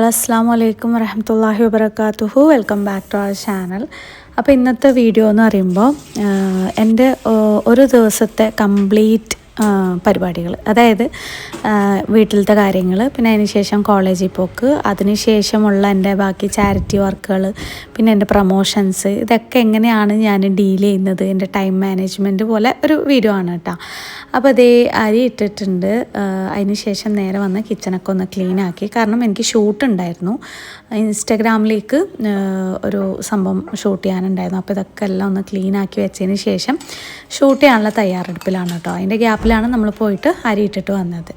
All അസ്സാം വലൈക്കും വരഹമത്തല്ലാഹി വബർക്കാത്തുഹു welcome back to our channel. അപ്പോൾ ഇന്നത്തെ വീഡിയോ എന്ന് പറയുമ്പോൾ എന്റെ ഒരു ദിവസത്തെ കംപ്ലീറ്റ് പരിപാടികൾ അതായത് വീട്ടിലത്തെ കാര്യങ്ങൾ പിന്നെ അതിനുശേഷം കോളേജിൽ പോക്ക് അതിന് ശേഷമുള്ള എന്റെ ബാക്കി ചാരിറ്റി വർക്കുകൾ പിന്നെ എന്റെ പ്രൊമോഷൻസ് ഇതൊക്കെ എങ്ങനെയാണ് ഞാൻ ഡീൽ ചെയ്യുന്നത്? എന്റെ ടൈം മാനേജ്മെന്റ് പോലെ ഒരു വീഡിയോ ആണ് കേട്ടോ. അപ്പോൾ അതേ അരി ഇട്ടിട്ടുണ്ട്. അതിന് ശേഷം നേരെ വന്ന് കിച്ചണൊക്കെ ഒന്ന് ക്ലീൻ ആക്കി. കാരണം എനിക്ക് ഷൂട്ട് ഉണ്ടായിരുന്നു. ഇൻസ്റ്റഗ്രാമിലേക്ക് ഒരു സംഭവം ഷൂട്ട് ചെയ്യാനുണ്ടായിരുന്നു. അപ്പോൾ ഇതൊക്കെ എല്ലാം ഒന്ന് ക്ലീൻ ആക്കി വെച്ചതിന് ശേഷം ഷൂട്ട് ചെയ്യാനുള്ള തയ്യാറെടുപ്പിലാണ് കേട്ടോ. അതിന്റെ ഗ്യാപ്പിലാണ് നമ്മൾ പോയിട്ട് അരി ഇട്ടിട്ട് വന്നത്.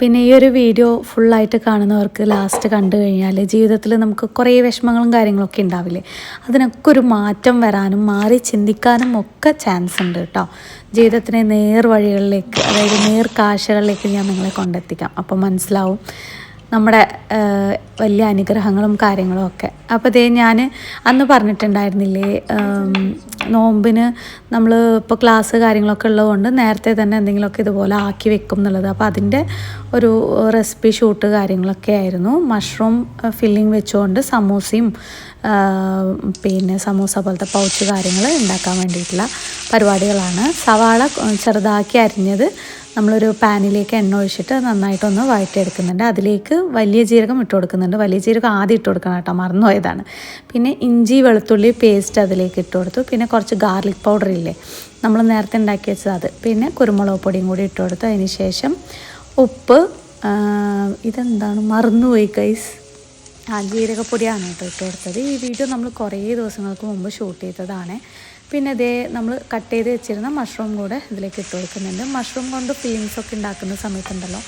പിന്നെ ഈ ഒരു വീഡിയോ ഫുള്ളായിട്ട് കാണുന്നവർക്ക് ലാസ്റ്റ് കണ്ടു കഴിഞ്ഞാൽ ജീവിതത്തിൽ നമുക്ക് കുറേ വിഷമങ്ങളും കാര്യങ്ങളൊക്കെ ഉണ്ടാവില്ലേ? അതിനൊക്കെ ഒരു മാറ്റം വരാനും മാറി ചിന്തിക്കാനും ഒക്കെ ചാൻസ് ഉണ്ട് കേട്ടോ. ജീവിതത്തിനെ നേർ വഴികളിലേക്ക് അതായത് നേർ കാശകളിലേക്ക് ഞാൻ നിങ്ങളെ കൊണ്ടെത്തിക്കാം. അപ്പോൾ മനസ്സിലാവും. നമ്മുടെ വലിയ അനുഗ്രഹങ്ങളും കാര്യങ്ങളും ഒക്കെ. അപ്പോൾ ഇതേ ഞാൻ അന്ന് പറഞ്ഞിട്ടുണ്ടായിരുന്നില്ലേ നോമ്പിന് നമ്മൾ ഇപ്പോൾ ക്ലാസ് കാര്യങ്ങളൊക്കെ ഉള്ളതുകൊണ്ട് നേരത്തെ തന്നെ എന്തെങ്കിലുമൊക്കെ ഇതുപോലെ ആക്കി വെക്കും എന്നുള്ളത്. അപ്പോൾ അതിന്റെ ഒരു റെസിപ്പി ഷൂട്ട് കാര്യങ്ങളൊക്കെ ആയിരുന്നു. മഷ്റൂം ഫില്ലിങ് വെച്ചുകൊണ്ട് സമൂസയും പിന്നെ സമൂസ പോലത്തെ പൗച്ച് കാര്യങ്ങൾ ഉണ്ടാക്കാൻ വേണ്ടിയിട്ടുള്ള പരിപാടികളാണ്. സവാള ചെറുതാക്കി അരിഞ്ഞത് നമ്മളൊരു പാനിലേക്ക് എണ്ണ ഒഴിച്ചിട്ട് നന്നായിട്ടൊന്ന് വഴറ്റിയെടുക്കുന്നുണ്ട്. അതിലേക്ക് വലിയ ജീരകം ഇട്ട് കൊടുക്കുന്നുണ്ട്. വലിയ ജീരകം ആദ്യം ഇട്ട് കൊടുക്കണം കേട്ടോ. മറന്നുപോയതാണ്. പിന്നെ ഇഞ്ചി വെളുത്തുള്ളി പേസ്റ്റ് അതിലേക്ക് ഇട്ട് കൊടുത്തു. പിന്നെ കുറച്ച് ഗാർലിക് പൗഡർ ഇല്ലേ? നമ്മൾ നേരത്തെ ഉണ്ടാക്കി വെച്ചത് അത്. പിന്നെ കുരുമുളക് പൊടിയും കൂടി ഇട്ട് കൊടുത്തു. അതിന് ശേഷം ഉപ്പ് ഇതെന്താണ്? മറന്നുപോയി കൈസ് ആ ജീരകപ്പൊടിയാണ് കേട്ടോ ഇട്ട് കൊടുത്തത്. ഈ വീഡിയോ നമ്മൾ കുറേ ദിവസങ്ങൾക്ക് മുമ്പ് ഷൂട്ട് ചെയ്തതാണ്. പിന്നെ ഇതേ നമ്മൾ കട്ട് ചെയ്ത് വെച്ചിരുന്ന മഷ്റൂം കൂടെ ഇതിലേക്ക് ഇട്ട് കൊടുക്കുന്നുണ്ട്. മഷ്റൂം കൊണ്ട് ഫീലിങ്സ് ഒക്കെ ഉണ്ടാക്കുന്ന സമയത്തുണ്ടല്ലോ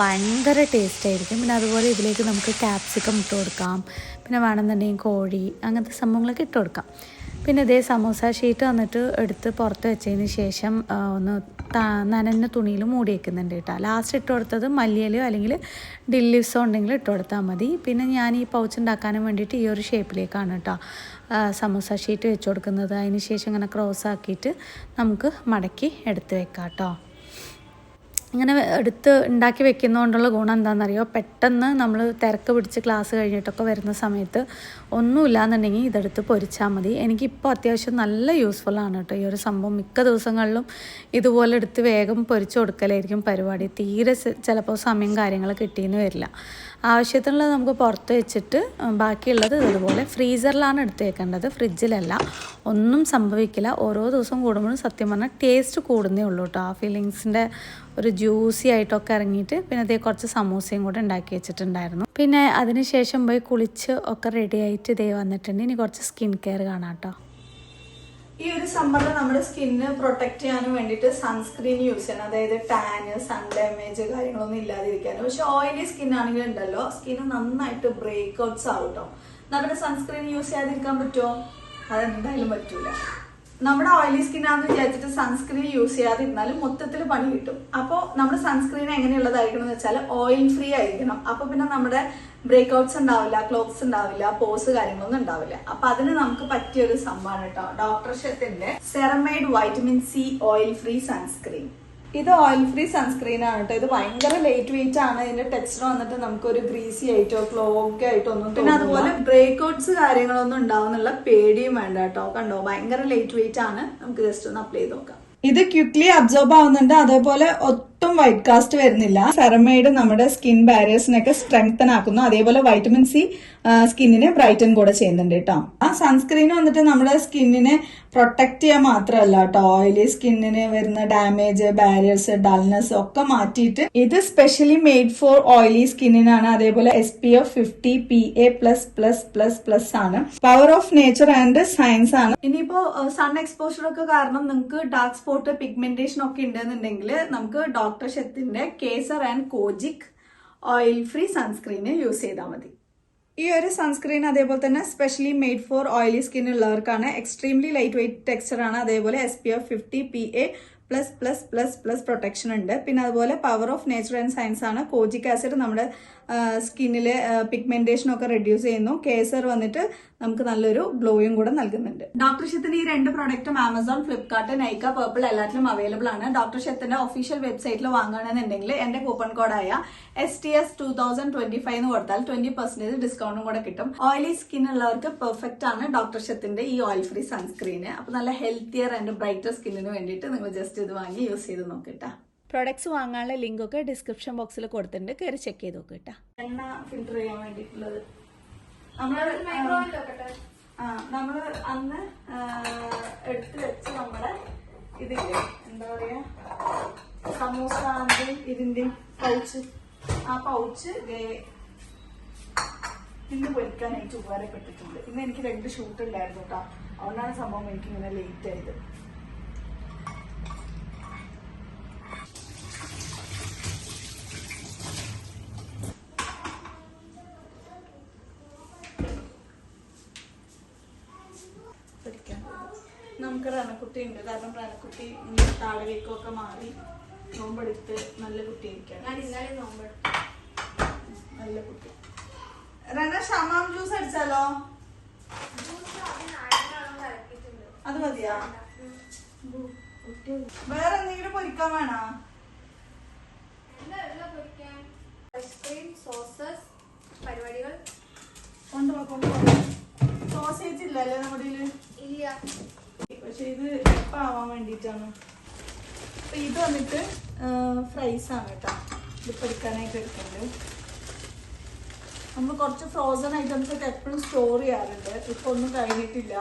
ഭയങ്കര ടേസ്റ്റ് ആയിരിക്കും. പിന്നെ അതുപോലെ ഇതിലേക്ക് നമുക്ക് ക്യാപ്സിക്കം ഇട്ട് കൊടുക്കാം. പിന്നെ വേണമെന്നുണ്ടെങ്കിൽ കോഴി അങ്ങനത്തെ സംഭവങ്ങളൊക്കെ ഇട്ട് കൊടുക്കാം. പിന്നെ ഇതേ സമോസ ഷീറ്റ് വന്നിട്ട് എടുത്ത് പുറത്ത് വെച്ചതിന് ശേഷം ഒന്ന് നനഞ്ഞ തുണിയിൽ മൂടി വെക്കുന്നുണ്ട് കേട്ടോ. ലാസ്റ്റ് ഇട്ട് കൊടുത്തത് മല്ലിയിലയോ അല്ലെങ്കിൽ ഡില്ലിവ്സോ ഉണ്ടെങ്കിൽ ഇട്ട് കൊടുത്താൽ മതി. പിന്നെ ഞാൻ ഈ പൗച്ച് ഉണ്ടാക്കാനും വേണ്ടിയിട്ട് ഈ ഒരു ഷേപ്പിലേക്കാണ് കേട്ടോ. സമോസ ഷീറ്റ് വെച്ച് കൊടുക്കുന്നത്. അതിന് ശേഷം ഇങ്ങനെ ക്രോസ് ആക്കിയിട്ട് നമുക്ക് മടക്കി എടുത്ത് വെക്കാം കേട്ടോ ഇങ്ങനെ എടുത്ത് ഉണ്ടാക്കി വെക്കുന്നതുകൊണ്ടുള്ള ഗുണം എന്താണെന്നറിയോ പെട്ടെന്ന് നമ്മൾ തിരക്ക് പിടിച്ച് ക്ലാസ് കഴിഞ്ഞിട്ടൊക്കെ വരുന്ന സമയത്ത് ഒന്നുമില്ലാന്നുണ്ടെങ്കിൽ ഇതെടുത്ത് പൊരിച്ചാൽ മതി. എനിക്കിപ്പോൾ അത്യാവശ്യം നല്ല യൂസ്ഫുൾ ആണ് കേട്ടോ ഈ ഒരു സംഭവം. മിക്ക ദിവസങ്ങളിലും ഇതുപോലെ എടുത്ത് വേഗം പൊരിച്ചു കൊടുക്കലായിരിക്കും പരിപാടി. തീരെ ചിലപ്പോൾ സമയം കാര്യങ്ങൾ കിട്ടിയെന്ന് വരില്ല. ആവശ്യത്തിനുള്ളത് നമുക്ക് പുറത്ത് വെച്ചിട്ട് ബാക്കിയുള്ളത് ഇതുപോലെ ഫ്രീസറിലാണ് എടുത്ത് വെക്കേണ്ടത് ഫ്രിഡ്ജിലല്ല. ഒന്നും സംഭവിക്കില്ല. ഓരോ ദിവസം കൂടുമ്പോഴും സത്യം പറഞ്ഞാൽ ടേസ്റ്റ് കൂടുന്നേ ഉള്ളൂ കേട്ടോ. ആ ഫീലിങ്സിന്റെ ഒരു ജ്യൂസി ആയിട്ടൊക്കെ ഇറങ്ങിയിട്ട് പിന്നെ അതേ കുറച്ച് സമൂസയും കൂടെ ഉണ്ടാക്കി വെച്ചിട്ടുണ്ടായിരുന്നു. പിന്നെ അതിന് ശേഷം പോയി കുളിച്ച് ഒക്കെ റെഡി ആയിട്ട് ഇതേ വന്നിട്ടുണ്ട്. ഇനി കുറച്ച് സ്കിൻ കെയർ കാണാം കേട്ടോ. ഈ ഒരു സമ്മറിൽ നമ്മുടെ സ്കിന്ന് പ്രൊട്ടക്ട് ചെയ്യാനും വേണ്ടിയിട്ട് സൺസ്ക്രീൻ യൂസ് ചെയ്യണം. അതായത് ടാന് സൺ ഡാമേജ് കാര്യങ്ങളൊന്നും ഇല്ലാതിരിക്കാനും. പക്ഷെ ഓയിലി സ്കിൻ ആണെങ്കിൽ ഉണ്ടല്ലോ സ്കിന്ന് നന്നായിട്ട് ബ്രേക്ക് ഔട്ട്സ് ആവും കേട്ടോ. നമ്മുടെ സൺസ്ക്രീൻ യൂസ് ചെയ്യാതിരിക്കാൻ പറ്റുമോ? അതെന്തായാലും പറ്റൂല. നമ്മുടെ ഓയിലി സ്കിൻ ആണെന്ന് വിചാരിച്ചിട്ട് സൺസ്ക്രീൻ യൂസ് ചെയ്യാതിരുന്നാലും മൊത്തത്തിൽ പണി കിട്ടും. അപ്പോൾ നമ്മുടെ സൺസ്ക്രീൻ എങ്ങനെയുള്ളതായിരിക്കണം എന്ന് വെച്ചാൽ ഓയിൽ ഫ്രീ ആയിരിക്കണം. അപ്പോൾ പിന്നെ നമ്മുടെ ബ്രേക്ക് ഔട്ട്സ് ഉണ്ടാവില്ല ക്ലോത്ത്സ് ഉണ്ടാവില്ല പോസ് കാര്യങ്ങളൊന്നും ഉണ്ടാവില്ല. അപ്പൊ അതിന് നമുക്ക് പറ്റിയ ഒരു സംഭവമാണ് കേട്ടോ. Doctor ഷെത്തിന്റെ ceramide vitamin C oil free sunscreen ഇത് ഓയിൽ ഫ്രീ സൺസ്ക്രീൻ ആണ് കേട്ടോ. ഇത് ഭയങ്കര ലൈറ്റ് വെയിറ്റ് ആണ്. ഇതിന്റെ ടെക്സ്ചർ വന്നിട്ട് നമുക്ക് ഒരു ഗ്രീസി ആയിട്ടോ ക്ലോക്ക് ആയിട്ടോ ഒന്നും പിന്നെ അതുപോലെ ബ്രേക്ക് ഔട്ട്സ് കാര്യങ്ങളൊന്നും ഉണ്ടാവുന്നുള്ള പേടിയും വേണ്ട കേട്ടോ. കണ്ടോ? ഭയങ്കര ലൈറ്റ് വെയിറ്റ് ആണ്. നമുക്ക് ജസ്റ്റ് ഒന്ന് അപ്ലൈ ചെയ്ത് നോക്കാം. ഇത് ക്വിക്ലി അബ്സോർബ് ആവുന്നുണ്ട്. അതേപോലെ ഒട്ടും വൈറ്റ് കാസ്റ്റ് വരുന്നില്ല. സെറമൈഡ് നമ്മുടെ സ്കിൻ ബാരിയേഴ്സിനൊക്കെ സ്ട്രെങ്തൻ ആക്കുന്നു. അതേപോലെ വൈറ്റമിൻ സി സ്കിന്നിനെ ബ്രൈറ്റൻ കൂടെ ചെയ്യുന്നുണ്ട് കേട്ടോ ആ സൺസ്ക്രീൻ വന്നിട്ട് നമ്മുടെ സ്കിന്നിനെ പ്രൊട്ടക്ട് ചെയ്യാൻ മാത്രമല്ല കേട്ടോ ഓയിലി സ്കിന്നിന് വരുന്ന ഡാമേജ് ബാരിയേഴ്സ് ഡൾനെസ് ഒക്കെ മാറ്റിയിട്ട് ഇത് സ്പെഷ്യലി മെയ്ഡ് ഫോർ ഓയിലി സ്കിന്നിനാണ് അതേപോലെ S P F fifty P A plus plus plus plus ആണ്. Power of nature and science ആണ്. ഇനിയിപ്പോ സൺ എക്സ്പോഷർ ഒക്കെ കാരണം നിങ്ങൾക്ക് ഡാർക്ക് സ്പോട്ട് പിഗ്മെന്റേഷൻ ഒക്കെ ഉണ്ടെന്നുണ്ടെങ്കിൽ നമുക്ക് doctor ഷെത്തിന്റെ Kesar and kojic oil free സൺസ്ക്രീന് use ചെയ്താൽ മതി. ഈ ഒരു സൺസ്ക്രീൻ അതേപോലെ തന്നെ specially made for oily skin ഉള്ളവർക്കാണ് extremely light weight texture ആണ്. അതേപോലെ S P F fifty P A plus plus plus plus protection ഉണ്ട്. പിന്നെ അതുപോലെ power of nature and science ആണ്. കോജിക് ആസിഡ് നമ്മുടെ സ്കിന്നിലെ പിഗ്മെന്റേഷൻ ഒക്കെ റെഡ്യൂസ് ചെയ്യുന്നു. കേസർ വന്നിട്ട് നമുക്ക് നല്ലൊരു ഗ്ലോയും കൂടെ നൽകുന്നുണ്ട്. ഡോക്ടർ ഷെത്തിന്റെ ഈ രണ്ട് പ്രോഡക്റ്റും ആമസോൺ ഫ്ലിപ്കാർട്ട് നൈക്ക പേർപ്പിൾ എല്ലാത്തിലും അവൈലബിൾ ആണ്. ഡോക്ടർ ഷെത്തിന്റെ ഒഫീഷ്യൽ വെബ്സൈറ്റിൽ വാങ്ങുകയാണെന്നുണ്ടെങ്കിൽ എന്റെ coupon കോഡായ S T S two thousand twenty five എന്ന് കൊടുത്താൽ ട്വന്റി പെർസെന്റേജ് ഡിസ്കൗണ്ടും കൂടെ കിട്ടും. ഓയിലി സ്കിൻ ഉള്ളവർക്ക് പെർഫെക്റ്റ് ആണ് ഡോക്ടർ ഷെത്തിന്റെ ഈ ഓയിൽ ഫ്രീ സൺസ്ക്രീന് അപ്പൊ നല്ല ഹെൽത്തിയർ ആൻഡ് ബ്രൈറ്റർ സ്കിന്നിന് വേണ്ടിയിട്ട് നിങ്ങൾ ജസ്റ്റ് ഇത് വാങ്ങി യൂസ് ചെയ്ത് നോക്കിട്ടാ. പ്രോഡക്ട്സ് വാങ്ങാനുള്ള ലിങ്കൊക്കെ ഡിസ്ക്രിപ്ഷൻ ബോക്സിൽ കൊടുത്തിട്ടുണ്ട്. കയറി ചെക്ക് ചെയ്ത് നോക്കിട്ടാ. എണ്ണ ഫിൽറ്റർ ചെയ്യാൻ വേണ്ടിയിട്ടുള്ളത്. നമ്മൾ ആ നമ്മൾ അന്ന് എടുത്ത് വെച്ച് നമ്മുടെ ഇതില്ലേ എന്താ പറയാ സമൂസാന്റെയും ഇതിന്റെയും പൗച്ച് ആ പൗച്ച് ഇന്ന് പൊരിക്കാനായിട്ട് ഉപകാരപ്പെട്ടിട്ടുണ്ട്. ഇന്ന് എനിക്ക് രണ്ട് ഷൂട്ട് ഉണ്ടായിരുന്നു കേട്ടോ അതുകൊണ്ടാണ് സംഭവം എനിക്ക് ഇങ്ങനെ ലേറ്റ് ആയത് പഠിക്കാൻ നമുക്ക് റനക്കുട്ടി ഉണ്ട് കാരണം പ്രാണക്കുട്ടി താഴേക്കൊക്കെ മാറി നോമ്പെടുത്ത് നല്ല കുട്ടിയായിരിക്കാം. ഞാൻ ഇന്നലെ നോമ്പെടുത്തു. നല്ല കുട്ടി. റന ഷമാം ജ്യൂസ് അടിച്ചാലോ? അത് മതിയാ. വേറെ എന്തെങ്കിലും പൊരിക്കാൻ വേണോ? ഐസ്ക്രീം സോസസ് പരിപാടികൾ. കൊണ്ടുപോ കൊണ്ടുപോ. സോസേജ് ഇല്ലല്ലേ നമ്മുടെ ഇല്ല. പക്ഷെ ഇത് ആവാൻ വേണ്ടിയിട്ടാണ്. അപ്പം ഇത് വന്നിട്ട് ഫ്രൈസ് ആണ് കേട്ടോ. ഇത് പഠിക്കാനായിട്ട് എടുക്കുന്നത്. നമ്മൾ കുറച്ച് ഫ്രോസൺ ഐറ്റംസ് ഒക്കെ എപ്പോഴും സ്റ്റോർ ചെയ്യാറുണ്ട്. ഇപ്പോൾ ഒന്നും കഴിഞ്ഞിട്ടില്ല.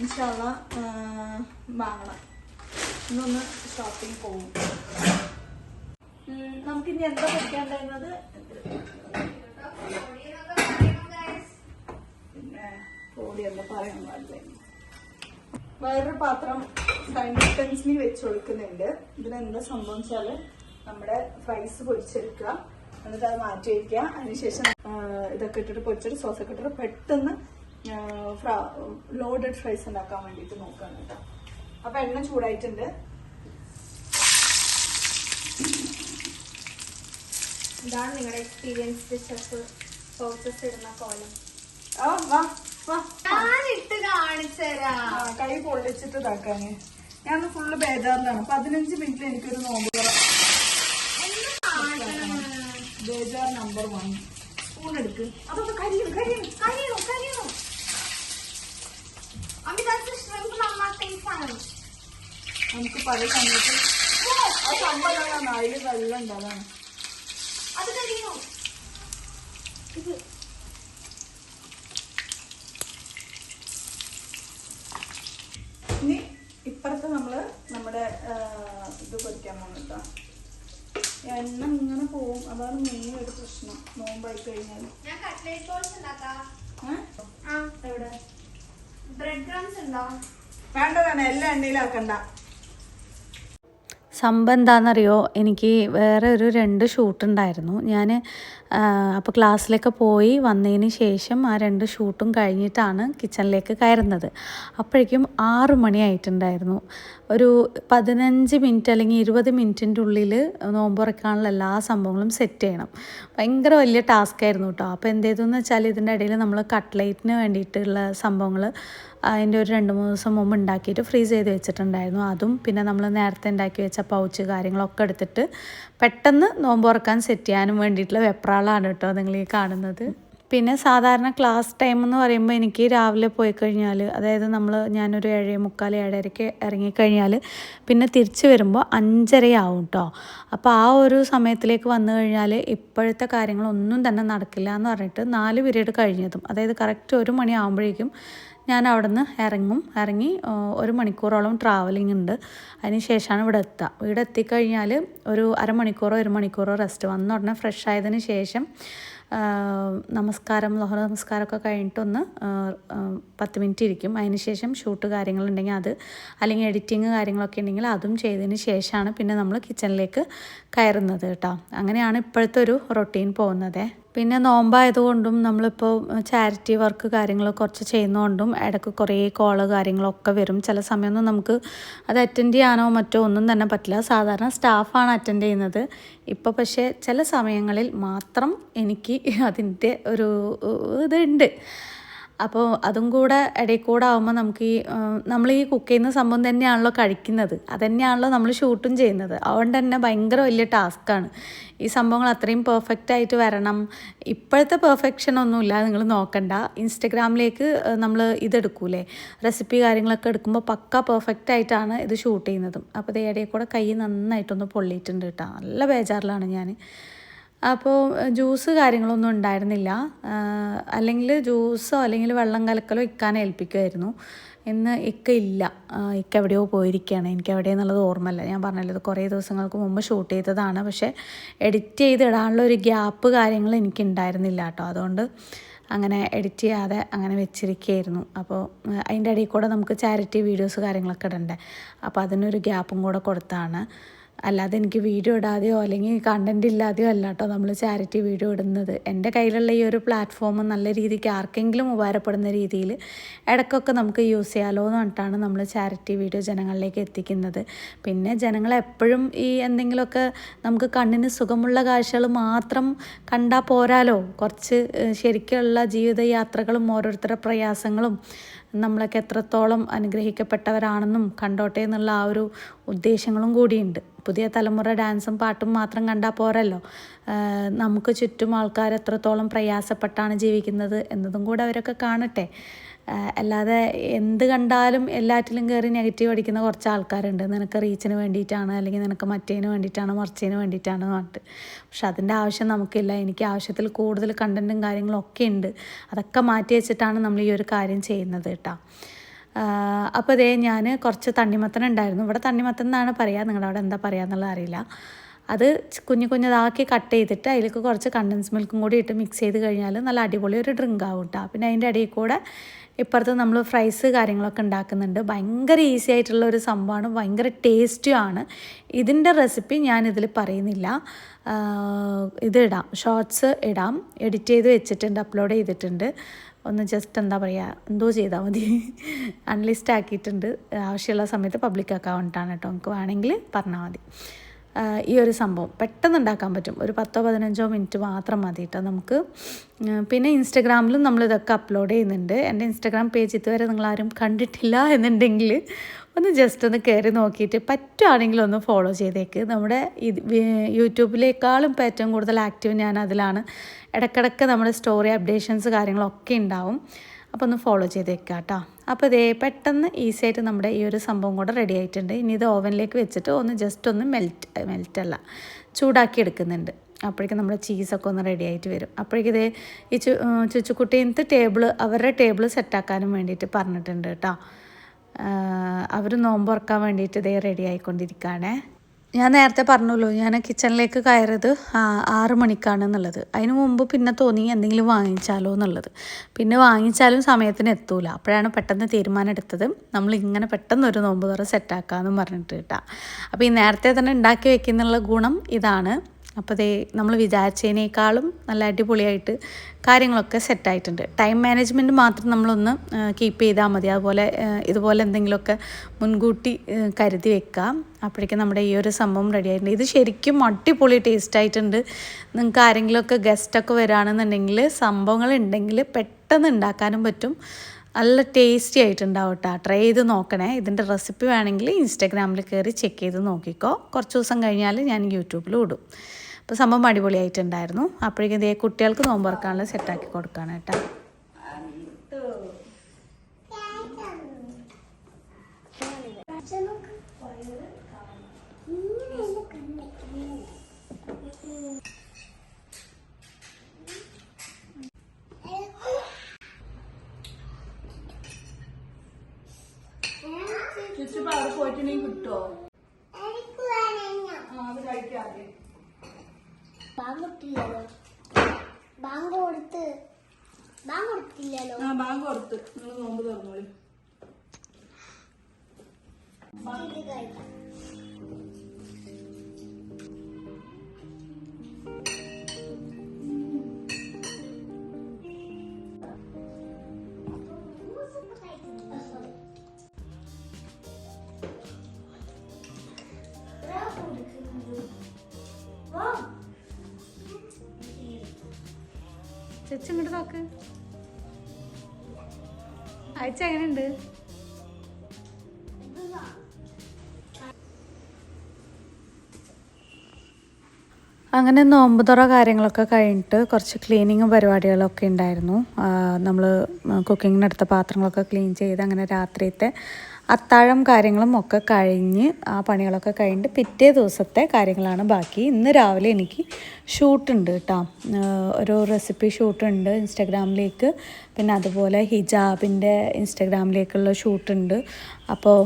ഇൻഷാള്ള വാങ്ങണം. ഇന്നൊന്ന് ഷോപ്പിംഗ് പോകും നമുക്കിനി എന്താ പഠിക്കാണ്ടായിരുന്നത് പിന്നെ കോടി എന്താ പറയാൻ പാടില്ല. വേറൊരു പാത്രം സൈൻഡിസ്റ്റൻസിന് വെച്ച് കൊടുക്കുന്നുണ്ട്. ഇതിനെന്താ സംഭവം വെച്ചാൽ നമ്മുടെ ഫ്രൈസ് പൊരിച്ചെടുക്കുക. എന്നിട്ട് അത് മാറ്റി വയ്ക്കുക. അതിനുശേഷം ഇതൊക്കെ ഇട്ടിട്ട് പൊരിച്ചിട്ട് സോസ് ഒക്കെ ഇട്ടിട്ട് പെട്ടെന്ന് ലോഡഡ് ഫ്രൈസ് ഉണ്ടാക്കാൻ വേണ്ടിയിട്ട് നോക്കുകയാണ് കേട്ടോ. അപ്പൊ എണ്ണ ചൂടായിട്ടുണ്ട്. ഇതാണ് നിങ്ങളുടെ എക്സ്പീരിയൻസ് ഷെഫ് സോസസ് ഇടുന്ന കോലം. ഓ വാ വാ. ഞാൻ ഇട്ട് കാണിച്ചുതരാം. ആ, കൈ പൊള്ളിച്ചിട്ട് ഇതാക്കാന്. ഞാൻ ഫുള്ള് ബേജാറിലാണ്. പതിനഞ്ച് മിനിറ്റിൽ എനിക്കൊരു നോമ്പ് ബേജാർ നമ്പർ വൺ സ്പൂൺ എടുക്ക്. അതൊക്കെ കരിയും കരിയും കഴിയണു അമിതാഭ് ശ്രിംപ് നന്നാക്കാൻ നമുക്ക് പല സമയത്ത് ആ വെള്ളം ഉണ്ട് അത് കഴിയണു ഇത് ഇനി ഇപ്പുറത്ത് നമ്മൾ നമ്മുടെ ആ, ഇത് പൊരിക്കാൻ പോകുന്നുട്ടോ എണ്ണ ഇങ്ങനെ പോവും. അതാണ് മെയിൻ ഒരു പ്രശ്നം. നോമ്പായി കഴിഞ്ഞാൽ ഞാൻ കട്ട്ലേറ്റ് ബോൾസ് ഉണ്ടാക്കാം. ആ. എവിടെ? ബ്രെഡ് ക്രംസ് ഉണ്ടോ? വേണ്ട വേണ്ട എല്ലാ എണ്ണയിലാക്കണ്ട സംഭവം എന്താണെന്നറിയോ? എനിക്ക് വേറെ ഒരു രണ്ട് ഷൂട്ട് ഉണ്ടായിരുന്നു. ഞാൻ അപ്പോൾ ക്ലാസ്സിലൊക്കെ പോയി വന്നതിന് ശേഷം ആ രണ്ട് ഷൂട്ടും കഴിഞ്ഞിട്ടാണ് കിച്ചണിലേക്ക് കയറുന്നത്. അപ്പോഴേക്കും ആറു മണിയായിട്ടുണ്ടായിരുന്നു. ഒരു പതിനഞ്ച് മിനിറ്റ് അല്ലെങ്കിൽ ഇരുപത് മിനിറ്റിന്റെ ഉള്ളിൽ നോമ്പ് തുറക്കാനുള്ള എല്ലാ സംഭവങ്ങളും സെറ്റ് ചെയ്യണം. ഭയങ്കര വലിയ ടാസ്ക് ആയിരുന്നു കേട്ടോ അപ്പോൾ എന്ത് ചെയ്തെന്ന് വെച്ചാൽ ഇതിന്റെ ഇടയിൽ നമ്മൾ കട്ട്ലേറ്റിന് വേണ്ടിയിട്ടുള്ള സംഭവങ്ങൾ അതിന്റെ ഒരു രണ്ട് മൂന്ന് ദിവസം മുമ്പ് ഉണ്ടാക്കിയിട്ട് ഫ്രീസ് ചെയ്ത് വെച്ചിട്ടുണ്ടായിരുന്നു. അതും പിന്നെ നമ്മൾ നേരത്തെ ഉണ്ടാക്കി വെച്ച പൗച്ച് കാര്യങ്ങളൊക്കെ എടുത്തിട്ട് പെട്ടെന്ന് നോമ്പ് തുറക്കാൻ സെറ്റ് ചെയ്യാനും വേണ്ടിയിട്ടുള്ള വെപ്രാളാണ് കേട്ടോ നിങ്ങൾ ഈ കാണുന്നത്. പിന്നെ സാധാരണ ക്ലാസ് ടൈം എന്ന് പറയുമ്പോൾ എനിക്ക് രാവിലെ പോയി കഴിഞ്ഞാൽ അതായത് നമ്മൾ ഞാനൊരു ഏഴേ മുക്കാൽ ഏഴരയ്ക്ക് ഇറങ്ങിക്കഴിഞ്ഞാൽ പിന്നെ തിരിച്ചു വരുമ്പോൾ അഞ്ചരയാവും കേട്ടോ അപ്പോൾ ആ ഒരു സമയത്തിലേക്ക് വന്നു കഴിഞ്ഞാൽ ഇപ്പോഴത്തെ കാര്യങ്ങളൊന്നും തന്നെ നടക്കില്ല എന്ന് പറഞ്ഞിട്ട് നാല് പീരീഡ് കഴിഞ്ഞതും. അതായത് കറക്റ്റ് ഒരു മണി ആകുമ്പോഴേക്കും ഞാൻ നിന്ന് ഇറങ്ങും. ഇറങ്ങി ഒരു മണിക്കൂറോളം ട്രാവലിംഗ് ഉണ്ട്. അതിന് ശേഷമാണ് ഇവിടെ എത്തുക. ഇവിടെ എത്തിക്കഴിഞ്ഞാൽ ഒരു അരമണിക്കൂറോ ഒരു മണിക്കൂറോ റെസ്റ്റ് വന്ന ഉടനെ ഫ്രഷ് ആയതിന് ശേഷം നമസ്കാരം ലോഹ നമസ്കാരമൊക്കെ കഴിഞ്ഞിട്ടൊന്ന് പത്ത് മിനിറ്റ് ഇരിക്കും. അതിനുശേഷം ഷൂട്ട് കാര്യങ്ങളുണ്ടെങ്കിൽ അത് അല്ലെങ്കിൽ എഡിറ്റിങ് കാര്യങ്ങളൊക്കെ ഉണ്ടെങ്കിൽ അതും ചെയ്തതിന് ശേഷമാണ് പിന്നെ നമ്മൾ കിച്ചണിലേക്ക് കയറുന്നത് കേട്ടോ. അങ്ങനെയാണ് ഇപ്പോഴത്തെ ഒരു റൊട്ടീൻ പോകുന്നത്. പിന്നെ നോമ്പായതുകൊണ്ടും നമ്മളിപ്പോൾ ചാരിറ്റി വർക്ക് കാര്യങ്ങൾ കുറച്ച് ചെയ്യുന്നതുകൊണ്ടും ഇടയ്ക്ക് കുറേ കോൾ കാര്യങ്ങളൊക്കെ വരും. ചില സമയമൊന്നും നമുക്ക് അത് അറ്റൻഡ് ചെയ്യാനോ മറ്റോ ഒന്നും തന്നെ പറ്റില്ല. സാധാരണ സ്റ്റാഫാണ് അറ്റൻഡ് ചെയ്യുന്നത്. ഇപ്പോൾ പക്ഷേ ചില സമയങ്ങളിൽ മാത്രം എനിക്ക് അതിന്റെ ഒരു ഇതുണ്ട് അപ്പോൾ അതും കൂടെ ഇടയിൽ കൂടെ ആകുമ്പോൾ നമുക്ക് ഈ നമ്മൾ ഈ കുക്ക് ചെയ്യുന്ന സംഭവം തന്നെയാണല്ലോ കഴിക്കുന്നത്. അതന്നെയാണല്ലോ നമ്മൾ ഷൂട്ടും ചെയ്യുന്നത്. അതുകൊണ്ട് തന്നെ ഭയങ്കര വലിയ ടാസ്ക്കാണ് ഈ സംഭവങ്ങൾ അത്രയും പെർഫെക്റ്റ് ആയിട്ട് വരണം. ഇപ്പോഴത്തെ പെർഫെക്ഷൻ ഒന്നുമില്ല നിങ്ങൾ നോക്കണ്ട. ഇൻസ്റ്റഗ്രാമിലേക്ക് നമ്മൾ ഇതെടുക്കൂലേ? റെസിപ്പി കാര്യങ്ങളൊക്കെ എടുക്കുമ്പോൾ പക്ക പെർഫെക്റ്റ് ആയിട്ടാണ് ഇത് ഷൂട്ട് ചെയ്യുന്നതും. അപ്പോൾ ഇടയിൽ കൂടെ കൈ നന്നായിട്ടൊന്ന് പൊള്ളിയിട്ടുണ്ട് കേട്ടോ. നല്ല ബേജാറിലാണ് ഞാൻ അപ്പോൾ ജ്യൂസ് കാര്യങ്ങളൊന്നും ഉണ്ടായിരുന്നില്ല. അല്ലെങ്കിൽ ജ്യൂസോ അല്ലെങ്കിൽ വെള്ളം കലക്കലോ ഇക്കാൻ ഏൽപ്പിക്കുമായിരുന്നു ഇന്ന് ഇക്ക ഇല്ല. ഇക്ക എവിടെയോ പോയിരിക്കുകയാണ്. എനിക്ക് എവിടെയെന്നുള്ളത് ഓർമ്മയില്ല. ഞാൻ പറഞ്ഞല്ലോ ഇത് കുറേ ദിവസങ്ങൾക്ക് മുമ്പ് ഷൂട്ട് ചെയ്തതാണ്. പക്ഷേ എഡിറ്റ് ചെയ്ത് ഇടാനുള്ള ഒരു ഗ്യാപ്പ് കാര്യങ്ങൾ എനിക്ക് ഉണ്ടായിരുന്നില്ല കേട്ടോ. അതുകൊണ്ട് അങ്ങനെ എഡിറ്റ് ചെയ്യാതെ അങ്ങനെ വെച്ചിരിക്കുകയായിരുന്നു. അപ്പോൾ അതിന്റെ ഇടയിൽ കൂടെ നമുക്ക് ചാരിറ്റി വീഡിയോസ് കാര്യങ്ങളൊക്കെ ഇടണ്ടേ. അപ്പോൾ അതിനൊരു ഗ്യാപ്പും കൂടെ കൊടുത്താണ്. അല്ലാതെ എനിക്ക് വീഡിയോ ഇടാതെയോ അല്ലെങ്കിൽ കണ്ടന്റ് ഇല്ലാതെയോ അല്ല കേട്ടോ നമ്മൾ ചാരിറ്റി വീഡിയോ ഇടുന്നത്. എന്റെ കയ്യിലുള്ള ഈ ഒരു പ്ലാറ്റ്ഫോം നല്ല രീതിക്ക് ആർക്കെങ്കിലും ഉപകാരപ്പെടുന്ന രീതിയിൽ ഇടയ്ക്കൊക്കെ നമുക്ക് യൂസ് ചെയ്യാമല്ലോ എന്ന് പറഞ്ഞിട്ടാണ് നമ്മൾ ചാരിറ്റി വീഡിയോ ജനങ്ങളിലേക്ക് എത്തിക്കുന്നത്. പിന്നെ ജനങ്ങൾ എപ്പോഴും ഈ എന്തെങ്കിലുമൊക്കെ നമുക്ക് കണ്ണിന് സുഖമുള്ള കാഴ്ചകൾ മാത്രം കണ്ടാൽ പോരാലോ. കുറച്ച് ശരിക്കുള്ള ജീവിതയാത്രകളും ഓരോരുത്തരുടെ പ്രയാസങ്ങളും നമ്മളൊക്കെ എത്രത്തോളം അനുഗ്രഹിക്കപ്പെട്ടവരാണെന്നും കണ്ടോട്ടെ എന്നുള്ള ആ ഒരു ഉദ്ദേശങ്ങളും കൂടിയുണ്ട്. പുതിയ തലമുറ ഡാൻസും പാട്ടും മാത്രം കണ്ടാൽ പോരല്ലോ. നമുക്ക് ചുറ്റും ആൾക്കാർ എത്രത്തോളം പ്രയാസപ്പെട്ടാണ് ജീവിക്കുന്നത് എന്നതും കൂടെ അവരൊക്കെ കാണട്ടെ. അല്ലാതെ എന്ത് കണ്ടാലും എല്ലാറ്റിലും കയറി നെഗറ്റീവ് അടിക്കുന്ന കുറച്ച് ആൾക്കാരുണ്ട്. നിനക്ക് റീച്ചിന് വേണ്ടിയിട്ടാണ് അല്ലെങ്കിൽ നിനക്ക് മറ്റേന് വേണ്ടിയിട്ടാണ് മറിച്ചതിന് വേണ്ടിയിട്ടാണ് എന്ന് പറഞ്ഞിട്ട്. പക്ഷെ അതിന്റെ ആവശ്യം നമുക്കില്ല. എനിക്ക് ആവശ്യത്തിൽ കൂടുതൽ കണ്ടന്റും കാര്യങ്ങളും ഒക്കെ ഉണ്ട്. അതൊക്കെ മാറ്റി വെച്ചിട്ടാണ് നമ്മൾ ഈ ഒരു കാര്യം ചെയ്യുന്നത് കേട്ടോ. അപ്പോൾ ഇതേ ഞാൻ കുറച്ച് തണ്ണിമത്തൻ ഉണ്ടായിരുന്നു. ഇവിടെ തണ്ണിമത്തൻ എന്നാണ് പറയുക. നിങ്ങളുടെ അവിടെ എന്താ പറയുക എന്നുള്ളത് അറിയില്ല. അത് കുഞ്ഞു കുഞ്ഞതാക്കി കട്ട് ചെയ്തിട്ട് അതിലേക്ക് കുറച്ച് കണ്ടൻസ് മിൽക്കും കൂടി ഇട്ട് മിക്സ് ചെയ്ത് കഴിഞ്ഞാൽ നല്ല അടിപൊളി ഒരു ഡ്രിങ്ക് ആവും കേട്ടോ. പിന്നെ അതിന്റെ ഇടയിൽ കൂടെ ഇപ്പുറത്ത് നമ്മൾ ഫ്രൈസ് കാര്യങ്ങളൊക്കെ ഉണ്ടാക്കുന്നുണ്ട്. ഭയങ്കര ഈസി ആയിട്ടുള്ള ഒരു സംഭവമാണ്. ഭയങ്കര ടേസ്റ്റും ആണ്. ഇതിന്റെ റെസിപ്പി ഞാൻ പറയുന്നില്ല. ഇത് ഇടാം. ഷോർട്സ് ഇടാം. എഡിറ്റ് ചെയ്ത് വെച്ചിട്ടുണ്ട് അപ്ലോഡ് ചെയ്തിട്ടുണ്ട്. ഒന്ന് ജസ്റ്റ് എന്താ പറയുക എന്തോ ചെയ്താൽ മതി. അൺലിസ്റ്റ് ആക്കിയിട്ടുണ്ട്. ആവശ്യമുള്ള സമയത്ത് പബ്ലിക് അക്കൗണ്ടാണ് കേട്ടോ. നമുക്ക് വേണമെങ്കിൽ പറഞ്ഞാൽ മതി. ഈ ഒരു സംഭവം പെട്ടെന്ന് ഉണ്ടാക്കാൻ പറ്റും. ഒരു പത്തോ പതിനഞ്ചോ മിനിറ്റ് മാത്രം മതി കേട്ടോ നമുക്ക് പിന്നെ ഇൻസ്റ്റഗ്രാമിലും നമ്മൾ ഇതൊക്കെ അപ്ലോഡ് ചെയ്യുന്നുണ്ട്. എന്റെ ഇൻസ്റ്റഗ്രാം പേജ് ഇതുവരെ നിങ്ങളാരും കണ്ടിട്ടില്ല എന്നുണ്ടെങ്കിൽ ഒന്ന് ജസ്റ്റ് ഒന്ന് കയറി നോക്കിയിട്ട് പറ്റുവാണെങ്കിൽ ഒന്ന് ഫോളോ ചെയ്തേക്ക്. നമ്മുടെ ഇത് യൂട്യൂബിലേക്കാളും ഏറ്റവും കൂടുതൽ ആക്റ്റീവ് ഞാൻ അതിലാണ്. ഇടയ്ക്കിടയ്ക്ക് നമ്മുടെ സ്റ്റോറി അപ്ഡേഷൻസ് കാര്യങ്ങളൊക്കെ ഉണ്ടാവും. അപ്പോൾ ഒന്ന് ഫോളോ ചെയ്തേക്കാം കേട്ടോ അപ്പോൾ ഇതേ പെട്ടെന്ന് ഈസി ആയിട്ട് നമ്മുടെ ഈ ഒരു സംഭവം കൂടെ റെഡി ആയിട്ടുണ്ട്. ഇനി ഇത് ഓവനിലേക്ക് വെച്ചിട്ട് ഒന്ന് ജസ്റ്റ് ഒന്ന് മെൽറ്റ് മെൽറ്റല്ല ചൂടാക്കി എടുക്കുന്നുണ്ട്. അപ്പോഴേക്കും നമ്മുടെ ചീസൊക്കെ ഒന്ന് റെഡി ആയിട്ട് വരും. അപ്പോഴേക്കും ഇതേ ഈ ചു ചുച്ചുക്കുട്ടീനത്ത് ടേബിൾ അവരുടെ ടേബിൾ സെറ്റാക്കാനും വേണ്ടിയിട്ട് പറഞ്ഞിട്ടുണ്ട് കേട്ടോ അവർ നോമ്പ് ഉറക്കാൻ വേണ്ടിയിട്ട് ഇതേ റെഡി ആയിക്കൊണ്ടിരിക്കുകയാണേ ഞാൻ നേരത്തെ പറഞ്ഞല്ലോ ഞാൻ കിച്ചണിലേക്ക് കയറിയത് ആറ് മണിക്കാണ് എന്നുള്ളത്. അതിന് മുമ്പ് പിന്നെ തോന്നി എന്തെങ്കിലും വാങ്ങിച്ചാലോ എന്നുള്ളത്. പിന്നെ വാങ്ങിച്ചാലും സമയത്തിന് എത്തൂല. അപ്പോഴാണ് പെട്ടെന്ന് തീരുമാനം എടുത്തത്. നമ്മൾ ഇങ്ങനെ പെട്ടെന്ന് ഒരു നോമ്പ് തുറ സെറ്റാക്കാമെന്ന് പറഞ്ഞിട്ട് കേട്ടാ. അപ്പോൾ ഈ നേരത്തെ തന്നെ ഉണ്ടാക്കി വെക്കുന്നുള്ള ഗുണം ഇതാണ്. അപ്പോൾ ദേ നമ്മൾ വിചാരിച്ചതിനേക്കാളും നല്ല അടിപൊളിയായിട്ട് കാര്യങ്ങളൊക്കെ സെറ്റായിട്ടുണ്ട് ടൈം മാനേജ്മെന്റ് മാത്രം നമ്മളൊന്ന് കീപ്പ് ചെയ്താൽ മതി. അതുപോലെ ഇതുപോലെ എന്തെങ്കിലുമൊക്കെ മുൻകൂട്ടി കരുതി വെക്കാം. അപ്പോഴേക്കും നമ്മുടെ ഈ ഒരു സംഭവം റെഡി ആയിട്ടുണ്ട്. ഇത് ശരിക്കും അടിപൊളി ടേസ്റ്റ് ആയിട്ടുണ്ട്. നിങ്ങൾക്ക് ആരെങ്കിലുമൊക്കെ ഗസ്റ്റൊക്കെ വരികയാണെന്നുണ്ടെങ്കിൽ സംഭവങ്ങൾ ഉണ്ടെങ്കിൽ പെട്ടെന്ന് ഉണ്ടാക്കാനും പറ്റും. നല്ല ടേസ്റ്റി ആയിട്ടുണ്ടാവും കേട്ടോ ട്രൈ ചെയ്ത് നോക്കണേ. ഇതിന്റെ റെസിപ്പി വേണമെങ്കിൽ ഇൻസ്റ്റാഗ്രാമിൽ കയറി ചെക്ക് ചെയ്ത് നോക്കിക്കോ. കുറച്ച് ദിവസം കഴിഞ്ഞാൽ ഞാൻ യൂട്യൂബിൽ ഇടും. അപ്പോൾ സംഭവം അടിപൊളിയായിട്ടുണ്ടായിരുന്നു. അപ്പോഴേക്കും ഇതേ കുട്ടികൾക്ക് നോമ്പ് തുറക്കാനുള്ള സെറ്റാക്കി കൊടുക്കുകയാണ് കേട്ടോ ചുറ്റും അവിടെ കിട്ടുമോ ആ അത് കഴിക്കാതെ ബാങ്ക് കൊടുത്തില്ലല്ലോ ബാങ്ക് കൊടുത്ത്. ബാങ്ക് കൊടുത്തില്ലല്ലോ. ആ ബാങ്ക് കൊടുത്ത്. നിങ്ങൾ നോമ്പ് തുറന്നോളി. കഴിക്കാം. ചേച്ചി ഇങ്ങോട്ട് നോക്ക്. അയച്ച എങ്ങനെയുണ്ട്? അങ്ങനെ നോമ്പ് തുറ കാര്യങ്ങളൊക്കെ കഴിഞ്ഞിട്ട് കുറച്ച് ക്ലീനിങ്ങും പരിപാടികളൊക്കെ ഉണ്ടായിരുന്നു. നമ്മൾ കുക്കിങ്ങിനെടുത്ത പാത്രങ്ങളൊക്കെ ക്ലീൻ ചെയ്ത് അങ്ങനെ രാത്രിയത്തെ അത്താഴം കാര്യങ്ങളും ഒക്കെ കഴിഞ്ഞ് ആ പണികളൊക്കെ കഴിഞ്ഞിട്ട് പിറ്റേ ദിവസത്തെ കാര്യങ്ങളാണ് ബാക്കി. ഇന്ന് രാവിലെ എനിക്ക് ഷൂട്ടുണ്ട് കേട്ടോ. ഒരു റെസിപ്പി ഷൂട്ടുണ്ട് ഇൻസ്റ്റാഗ്രാമിലേക്ക്. പിന്നെ അതുപോലെ ഹിജാബിന്റെ ഇൻസ്റ്റാഗ്രാമിലേക്കുള്ള ഷൂട്ടുണ്ട്. അപ്പോൾ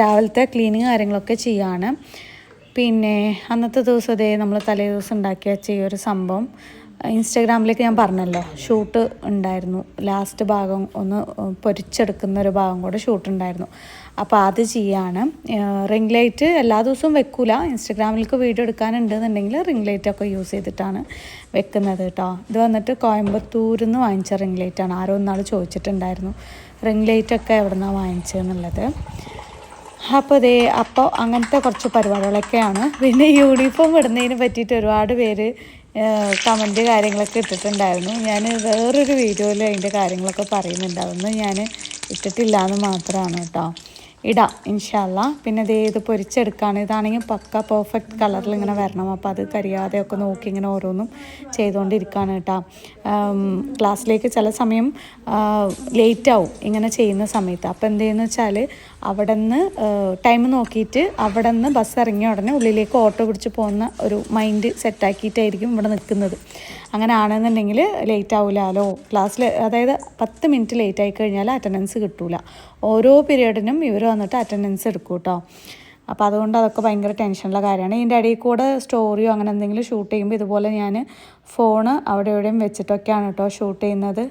രാവിലത്തെ ക്ലീനിങ് കാര്യങ്ങളൊക്കെ ചെയ്യാണ്. പിന്നെ അന്നത്തെ ദിവസം ഇതേ നമ്മൾ തലേ ദിവസം ഉണ്ടാക്കിയ ചെയ്യൊരു സംഭവം. ഇൻസ്റ്റാഗ്രാമിലേക്ക് ഞാൻ പറഞ്ഞല്ലോ ഷൂട്ട് ഉണ്ടായിരുന്നു. ലാസ്റ്റ് ഭാഗം ഒന്ന് പൊരിച്ചെടുക്കുന്ന ഒരു ഭാഗം കൂടെ ഷൂട്ട് ഉണ്ടായിരുന്നു. അപ്പോൾ അത് ചെയ്യാണ്. റിംഗ് ലൈറ്റ് എല്ലാ ദിവസവും വെക്കൂല. ഇൻസ്റ്റഗ്രാമിലേക്ക് വീഡിയോ എടുക്കാനുണ്ടെന്നുണ്ടെങ്കിൽ റിംഗ് ലൈറ്റ് ഒക്കെ യൂസ് ചെയ്തിട്ടാണ് വെക്കുന്നത് കേട്ടോ. ഇത് വന്നിട്ട് കോയമ്പത്തൂരിൽ നിന്ന് വാങ്ങിച്ച റിംഗ് ലൈറ്റാണ് ആരോ ഒന്നാൾ ചോദിച്ചിട്ടുണ്ടായിരുന്നു റിംഗ് ലൈറ്റൊക്കെ എവിടെ നിന്നാണ് വാങ്ങിച്ചതെന്നുള്ളത് അപ്പോൾ ദേ അപ്പോൾ അങ്ങനത്തെ കുറച്ച് പരിപാടികളൊക്കെയാണ്. പിന്നെ യൂണിഫോം ഇടുന്നതിന് പറ്റിയിട്ട് ഒരുപാട് പേര് കമന്റ് കാര്യങ്ങളൊക്കെ ഇട്ടിട്ടുണ്ടായിരുന്നു. ഞാൻ വേറൊരു വീഡിയോയിൽ അതിന്റെ കാര്യങ്ങളൊക്കെ പറയുന്നുണ്ട്. അതൊന്നും ഞാൻ ഇട്ടിട്ടില്ല എന്ന് മാത്രമാണ് കേട്ടോ ഇടാം ഇൻഷാല്ല. പിന്നെ ദേ ഏത് പൊരിച്ചെടുക്കുകയാണ് ഇതാണെങ്കിൽ പക്ക പെർഫെക്റ്റ് കളറിൽ ഇങ്ങനെ വരണം. അപ്പോൾ അത് കരിയാതെ ഒക്കെ നോക്കി ഇങ്ങനെ ഓരോന്നും ചെയ്തുകൊണ്ടിരിക്കുകയാണ് കേട്ടോ ക്ലാസ്സിലേക്ക് ചില സമയം ലേറ്റ് ആവും ഇങ്ങനെ ചെയ്യുന്ന സമയത്ത്. അപ്പോൾ എന്ത് ചെയ്യുന്നു വെച്ചാൽ അവിടെ നിന്ന് ടൈം നോക്കിയിട്ട് അവിടെ നിന്ന് ബസ് ഇറങ്ങിയ ഉടനെ ഉള്ളിലേക്ക് ഓട്ടോ പിടിച്ച് പോകുന്ന ഒരു മൈൻഡ് സെറ്റാക്കിയിട്ടായിരിക്കും ഇവിടെ നിൽക്കുന്നത്. അങ്ങനെ ആണെന്നുണ്ടെങ്കിൽ ലേറ്റ് ആവില്ലല്ലോ ക്ലാസ്സിൽ അതായത് പത്ത് മിനിറ്റ് ലേറ്റ് ആയി കഴിഞ്ഞാൽ അറ്റൻഡൻസ് കിട്ടൂല. ഓരോ പീരീഡിനും ഇവർ വന്നിട്ട് അറ്റൻഡൻസ് എടുക്കും കേട്ടോ അപ്പോൾ അതുകൊണ്ട് അതൊക്കെ ഭയങ്കര ടെൻഷനുള്ള കാര്യമാണ്. ഇതിന്റെ ഇടയിൽ കൂടെ സ്റ്റോറിയോ അങ്ങനെ എന്തെങ്കിലും ഷൂട്ട് ചെയ്യുമ്പോൾ ഇതുപോലെ ഞാൻ ഫോണ് അവിടെ എവിടെയും വെച്ചിട്ടൊക്കെയാണ് കേട്ടോ ഷൂട്ട് ചെയ്യുന്നത്.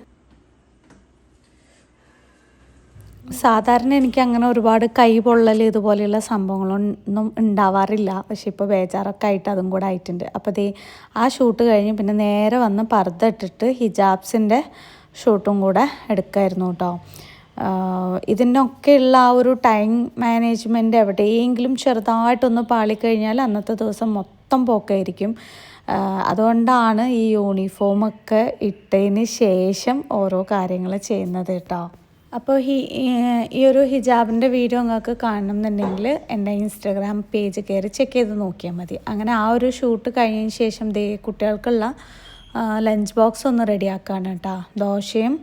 സാധാരണ എനിക്ക് അങ്ങനെ ഒരുപാട് കൈ പൊള്ളൽ ഇതുപോലെയുള്ള സംഭവങ്ങളൊന്നും ഉണ്ടാവാറില്ല. പക്ഷെ ഇപ്പോൾ ബേജാറൊക്കെ ആയിട്ട് അതും കൂടെ ആയിട്ടുണ്ട്. അപ്പോൾ ദേ ആ ഷൂട്ട് കഴിഞ്ഞ് പിന്നെ നേരെ വന്ന് പർദ്ദ ഇട്ടിട്ട് ഹിജാബ്സിന്റെ ഷൂട്ടും കൂടെ എടുക്കായിരുന്നു കേട്ടോ ഇതിനൊക്കെയുള്ള ആ ഒരു ടൈം മാനേജ്മെന്റ് എവിടെയെങ്കിലും ചെറുതായിട്ടൊന്ന് പാളിക്കഴിഞ്ഞാൽ അന്നത്തെ ദിവസം മൊത്തം പോക്കായിരിക്കും. അതുകൊണ്ടാണ് ഈ യൂണിഫോമൊക്കെ ഇട്ടതിന് ശേഷം ഓരോ കാര്യങ്ങൾ ചെയ്യുന്നത് കേട്ടോ അപ്പോൾ ഈ ഈ ഒരു ഹിജാബിന്റെ വീഡിയോ നിങ്ങൾക്ക് കാണണം എന്നുണ്ടെങ്കിൽ എന്റെ ഇൻസ്റ്റാഗ്രാം പേജ് കയറി ചെക്ക് ചെയ്ത് നോക്കിയാൽ മതി. അങ്ങനെ ആ ഒരു ഷൂട്ട് കഴിഞ്ഞതിന് ശേഷം ദേ കുട്ടികൾക്കുള്ള ലഞ്ച് ബോക്സ് ഒന്ന് റെഡിയാക്കാണ് കേട്ടോ. ദോശയും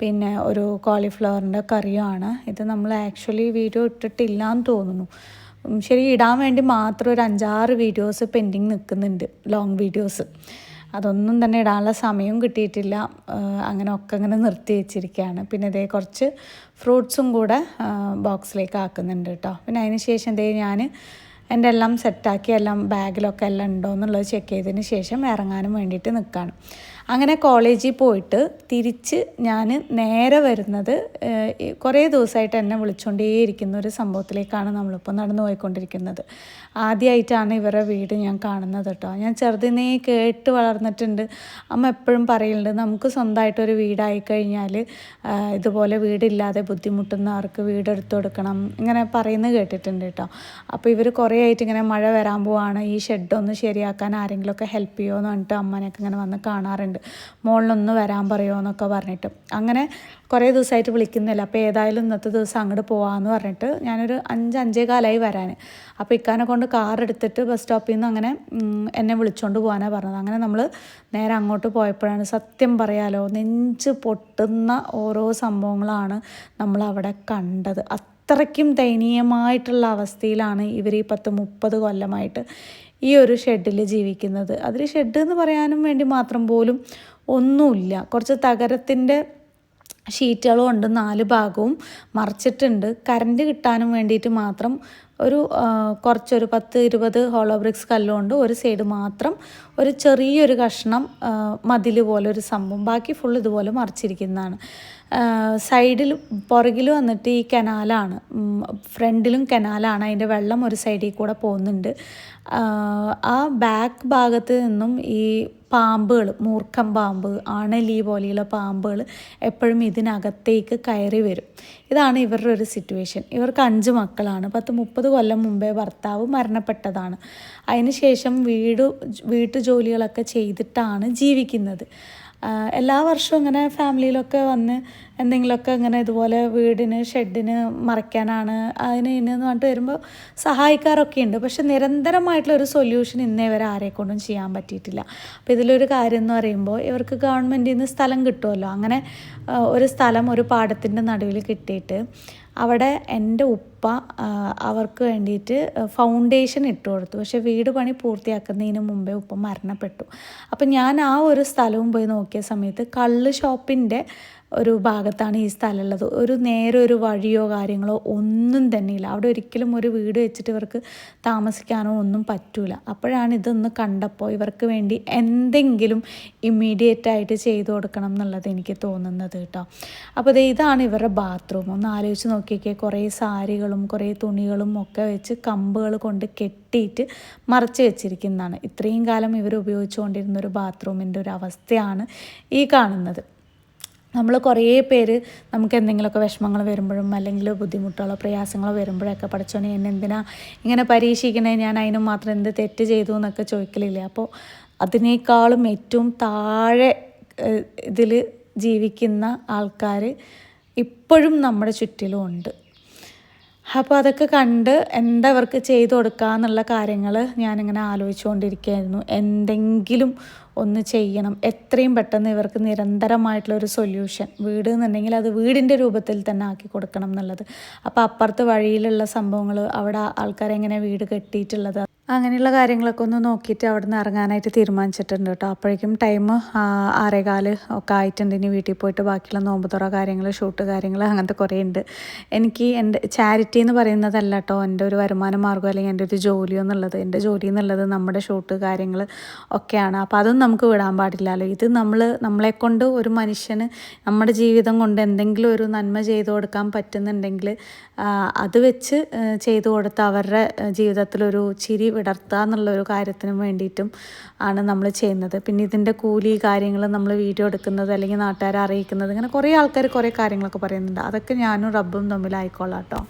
പിന്നെ ഒരു കോളിഫ്ലവറിന്റെ കറിയുമാണ്. ഇത് നമ്മൾ ആക്ച്വലി വീഡിയോ ഇട്ടിട്ടില്ല എന്ന് തോന്നുന്നു ശരി ഇടാൻ വേണ്ടി മാത്രം ഒരു അഞ്ചാറ് വീഡിയോസ് പെൻഡിങ് നിൽക്കുന്നുണ്ട്. ലോങ് വീഡിയോസ് അതൊന്നും തന്നെ ഇടാനുള്ള സമയവും കിട്ടിയിട്ടില്ല. അങ്ങനെ ഒക്കെ അങ്ങനെ നിർത്തി വെച്ചിരിക്കുകയാണ് പിന്നെ ഇതേ കുറച്ച് ഫ്രൂട്ട്സും കൂടെ ബോക്സിലേക്ക് ആക്കുന്നുണ്ട് കേട്ടോ പിന്നെ അതിന് ശേഷം ഇതേ ഞാൻ എന്റെ എല്ലാം സെറ്റാക്കി എല്ലാം ബാഗിലൊക്കെ എല്ലാം ഉണ്ടോ എന്നുള്ളത് ചെക്ക് ചെയ്തതിന് ശേഷം ഇറങ്ങാനും വേണ്ടിയിട്ട് നിൽക്കുകയാണ് അങ്ങനെ കോളേജിൽ പോയിട്ട് തിരിച്ച് ഞാൻ നേരെ വരുന്നത് കുറേ ദിവസമായിട്ട് എന്നെ വിളിച്ചുകൊണ്ടേയിരിക്കുന്ന ഒരു സംഭവത്തിലേക്കാണ് നമ്മളിപ്പോൾ നടന്നു പോയിക്കൊണ്ടിരിക്കുന്നത് ആദ്യമായിട്ടാണ് ഇവരുടെ വീട് ഞാൻ കാണുന്നത് കേട്ടോ. ഞാൻ ചെറുതിനേ കേട്ട് വളർന്നിട്ടുണ്ട്. അമ്മ എപ്പോഴും പറയുന്നുണ്ട് നമുക്ക് സ്വന്തമായിട്ടൊരു വീടായി കഴിഞ്ഞാൽ ഇതുപോലെ വീടില്ലാതെ ബുദ്ധിമുട്ടുന്നവർക്ക് വീടെടുത്ത് കൊടുക്കണം ഇങ്ങനെ പറയുന്നത് കേട്ടിട്ടുണ്ട് കേട്ടോ. അപ്പോൾ ഇവർ കുറേ ആയിട്ട് ഇങ്ങനെ മഴ വരാൻ പോവാണ് ഈ ഷെഡൊന്ന് ശരിയാക്കാൻ ആരെങ്കിലുമൊക്കെ ഹെൽപ്പ് ചെയ്യുമോ എന്ന് പറഞ്ഞിട്ട് അമ്മനെയൊക്കെ ഇങ്ങനെ വന്ന് കാണാറുണ്ട്. മുകളിലൊന്ന് വരാൻ പറയുമോ എന്നൊക്കെ പറഞ്ഞിട്ട്. അങ്ങനെ കുറേ ദിവസമായിട്ട് വിളിക്കുന്നില്ല. അപ്പോൾ ഏതായാലും ഇന്നത്തെ ദിവസം അങ്ങോട്ട് പോകാമെന്ന് പറഞ്ഞിട്ട് ഞാനൊരു അഞ്ച് അഞ്ചേ കാലമായി വരാൻ അപ്പോൾ ഇക്കാനെ കൊണ്ട് കാർ എടുത്തിട്ട് ബസ് സ്റ്റോപ്പിൽ നിന്ന് അങ്ങനെ എന്നെ വിളിച്ചുകൊണ്ട് പോകാനാണ് പറഞ്ഞത്. അങ്ങനെ നമ്മൾ നേരെ അങ്ങോട്ട് പോയപ്പോഴാണ് സത്യം പറയാലോ നെഞ്ച് പൊട്ടുന്ന ഓരോ സംഭവങ്ങളാണ് നമ്മൾ അവിടെ കണ്ടത്. അത്രയ്ക്കും ദയനീയമായിട്ടുള്ള അവസ്ഥയിലാണ് ഇവർ ഈ പത്ത് മുപ്പത് കൊല്ലമായിട്ട് ഈ ഒരു ഷെഡിൽ ജീവിക്കുന്നത്. അതിൽ ഷെഡ് എന്ന് പറയാനും വേണ്ടി മാത്രം പോലും ഒന്നുമില്ല. കുറച്ച് തകരത്തിന്റെ ഷീറ്റുകളും ഉണ്ട് നാല് ഭാഗവും മറിച്ചിട്ടുണ്ട്. കറണ്ട് കിട്ടാനും വേണ്ടിയിട്ട് മാത്രം ഒരു കുറച്ചൊരു പത്ത് ഇരുപത് ഹോളോ ബ്രിക്സ് കല്ലുകൊണ്ട് ഒരു സൈഡ് മാത്രം ഒരു ചെറിയൊരു കഷ്ണം മതിൽ പോലെ ഒരു സംഭവം. ബാക്കി ഫുൾ ഇതുപോലെ മറിച്ചിരിക്കുന്നതാണ്. സൈഡിൽ പുറകിൽ വന്നിട്ട് ഈ കനാലാണ് ഫ്രണ്ടിലും കനാലാണ് അതിന്റെ വെള്ളം ഒരു സൈഡിൽ കൂടെ പോകുന്നുണ്ട്. ആ ബാക്ക് ഭാഗത്ത് നിന്നും ഈ പാമ്പുകൾ മൂർഖം പാമ്പ് അണലി പോലെയുള്ള പാമ്പുകൾ എപ്പോഴും ഇതിനകത്തേക്ക് കയറി വരും. ഇതാണ് ഇവരുടെ ഒരു സിറ്റുവേഷൻ ഇവർക്ക് അഞ്ച് മക്കളാണ്. പത്ത് മുപ്പത് കൊല്ലം മുമ്പേ ഭർത്താവ് മരണപ്പെട്ടതാണ്. അതിനുശേഷം വീട് വീട്ടുജോലികളൊക്കെ ചെയ്തിട്ടാണ് ജീവിക്കുന്നത്. എല്ലാ വർഷവും ഇങ്ങനെ ഫാമിലിയിലൊക്കെ വന്ന് എന്തെങ്കിലുമൊക്കെ ഇങ്ങനെ ഇതുപോലെ വീടിന് ഷെഡിന് മറയ്ക്കാനാണ് അതിന് ഇന്നെന്ന് പറഞ്ഞിട്ട് വരുമ്പോൾ സഹായിക്കാറൊക്കെ ഉണ്ട്. പക്ഷെ നിരന്തരമായിട്ടുള്ള ഒരു സൊല്യൂഷൻ ഇന്നേ വരെ ആരെ കൊണ്ടും ചെയ്യാൻ പറ്റിയിട്ടില്ല. അപ്പോൾ ഇതിലൊരു കാര്യം എന്ന് പറയുമ്പോൾ ഇവർക്ക് ഗവൺമെന്റിൽ നിന്ന് സ്ഥലം കിട്ടുമല്ലോ. അങ്ങനെ ഒരു സ്ഥലം ഒരു പാടത്തിന്റെ നടുവിൽ കിട്ടിയിട്ട് അവിടെ എന്റെ ഉപ്പ അവർക്ക് വേണ്ടിയിട്ട് ഫൗണ്ടേഷൻ ഇട്ട് കൊടുത്തു. പക്ഷേ വീട് പണി പൂർത്തിയാക്കുന്നതിന് മുമ്പേ ഉപ്പ മരണപ്പെട്ടു. അപ്പം ഞാൻ ആ ഒരു സ്ഥലവും പോയി നോക്കിയ സമയത്ത് കള്ള് ഷോപ്പിന്റെ ഒരു ഭാഗത്താണ് ഈ സ്ഥലം ഉള്ളത് ഒരു നേരെ ഒരു വഴിയോ കാര്യങ്ങളോ ഒന്നും തന്നെ ഇല്ല അവിടെ ഒരിക്കലും ഒരു വീട് വെച്ചിട്ട് ഇവർക്ക് താമസിക്കാനോ ഒന്നും പറ്റൂല. അപ്പോഴാണ് ഇതൊന്ന് കണ്ടപ്പോൾ ഇവർക്ക് വേണ്ടി എന്തെങ്കിലും ഇമ്മീഡിയറ്റ് ആയിട്ട് ചെയ്തു കൊടുക്കണം എന്നുള്ളത് എനിക്ക് തോന്നുന്നത് കേട്ടോ. അപ്പോൾ ദേ ഇതാണ് ഇവരുടെ ബാത്റൂം ഒന്ന് ആലോചിച്ച് നോക്കിയൊക്കെ കുറേ സാരികളും കുറേ തുണികളും ഒക്കെ വെച്ച് കമ്പുകൾ കൊണ്ട് കെട്ടിയിട്ട് മറച്ച് വെച്ചിരിക്കുന്നതാണ്. ഇത്രയും കാലം ഇവർ ഉപയോഗിച്ചുകൊണ്ടിരുന്ന ഒരു ബാത്റൂമിന്റെ ഒരു അവസ്ഥയാണ് ഈ കാണുന്നത്. നമ്മൾ കുറേ പേര് നമുക്ക് എന്തെങ്കിലുമൊക്കെ വിഷമങ്ങൾ വരുമ്പോഴും അല്ലെങ്കിൽ ബുദ്ധിമുട്ടുകളോ പ്രയാസങ്ങളോ വരുമ്പോഴൊക്കെ പഠിച്ചോനെ എന്നെ എന്തിനാ ഇങ്ങനെ പരീക്ഷിക്കണേ ഞാൻ അതിനും മാത്രം എന്ത് തെറ്റ് ചെയ്തു? എന്നൊക്കെ ചോദിക്കലില്ലേ. അപ്പോൾ അതിനേക്കാളും ഏറ്റവും താഴെ ഇതിൽ ജീവിക്കുന്ന ആൾക്കാർ ഇപ്പോഴും നമ്മുടെ ചുറ്റിലും ഉണ്ട്. അപ്പോൾ അതൊക്കെ കണ്ട് എന്താ അവർക്ക് ചെയ്തു കൊടുക്കുക എന്നുള്ള കാര്യങ്ങൾ ഞാനിങ്ങനെ ആലോചിച്ചുകൊണ്ടിരിക്കുകയായിരുന്നു. എന്തെങ്കിലും ഒന്ന് ചെയ്യണം. എത്രയും പെട്ടെന്ന് ഇവർക്ക് നിരന്തരമായിട്ടുള്ള ഒരു സൊല്യൂഷൻ വീട് എന്നുണ്ടെങ്കിൽ അത് വീടിന്റെ രൂപത്തിൽ തന്നെ ആക്കി കൊടുക്കണം എന്നുള്ളത്. അപ്പോൾ അപ്പുറത്ത് വഴിയിലുള്ള സംഭവങ്ങൾ അവിടെ ആൾക്കാരെങ്ങനെ വീട് കെട്ടിയിട്ടുള്ളത് അങ്ങനെയുള്ള കാര്യങ്ങളൊക്കെ ഒന്ന് നോക്കിയിട്ട് അവിടെ നിന്ന് ഇറങ്ങാനായിട്ട് തീരുമാനിച്ചിട്ടുണ്ട് കേട്ടോ. അപ്പോഴേക്കും ടൈം ആറേകാൽ ഒക്കെ ആയിട്ടുണ്ട്. ഇനി വീട്ടിൽ പോയിട്ട് ബാക്കിയുള്ള നോമ്പ് തുറ കാര്യങ്ങൾ ഷൂട്ട് കാര്യങ്ങൾ അങ്ങനത്തെ കുറേ ഉണ്ട്. എനിക്ക് എന്റെ ചാരിറ്റി എന്ന് പറയുന്നതല്ല കേട്ടോ എന്റെ ഒരു വരുമാന മാർഗം അല്ലെങ്കിൽ എന്റെ ഒരു ജോലിയോ എന്നുള്ളത്. എന്റെ ജോലി എന്നുള്ളത് നമ്മുടെ ഷൂട്ട് കാര്യങ്ങൾ ഒക്കെയാണ്. അപ്പോൾ അതൊന്നും നമുക്ക് വിടാൻ പാടില്ലല്ലോ. ഇത് നമ്മൾ നമ്മളെക്കൊണ്ട് ഒരു മനുഷ്യന് നമ്മുടെ ജീവിതം കൊണ്ട് എന്തെങ്കിലും ഒരു നന്മ ചെയ്തു കൊടുക്കാൻ പറ്റുന്നുണ്ടെങ്കിൽ അത് വെച്ച് ചെയ്തു കൊടുത്ത് അവരുടെ ജീവിതത്തിലൊരു ചിരി വിടർത്തുക എന്നുള്ള ഒരു കാര്യത്തിന് വേണ്ടിയിട്ടും ആണ് നമ്മൾ ചെയ്യുന്നത്. പിന്നെ ഇതിന്റെ കൂലി കാര്യങ്ങൾ നമ്മൾ വീഡിയോ എടുക്കുന്നത് അല്ലെങ്കിൽ നാട്ടുകാരെ അറിയിക്കുന്നത് ഇങ്ങനെ കുറേ ആൾക്കാർ കുറേ കാര്യങ്ങളൊക്കെ പറയുന്നുണ്ട്. അതൊക്കെ ഞാനും റബ്ബും തമ്മിലായിക്കോളാം കേട്ടോ.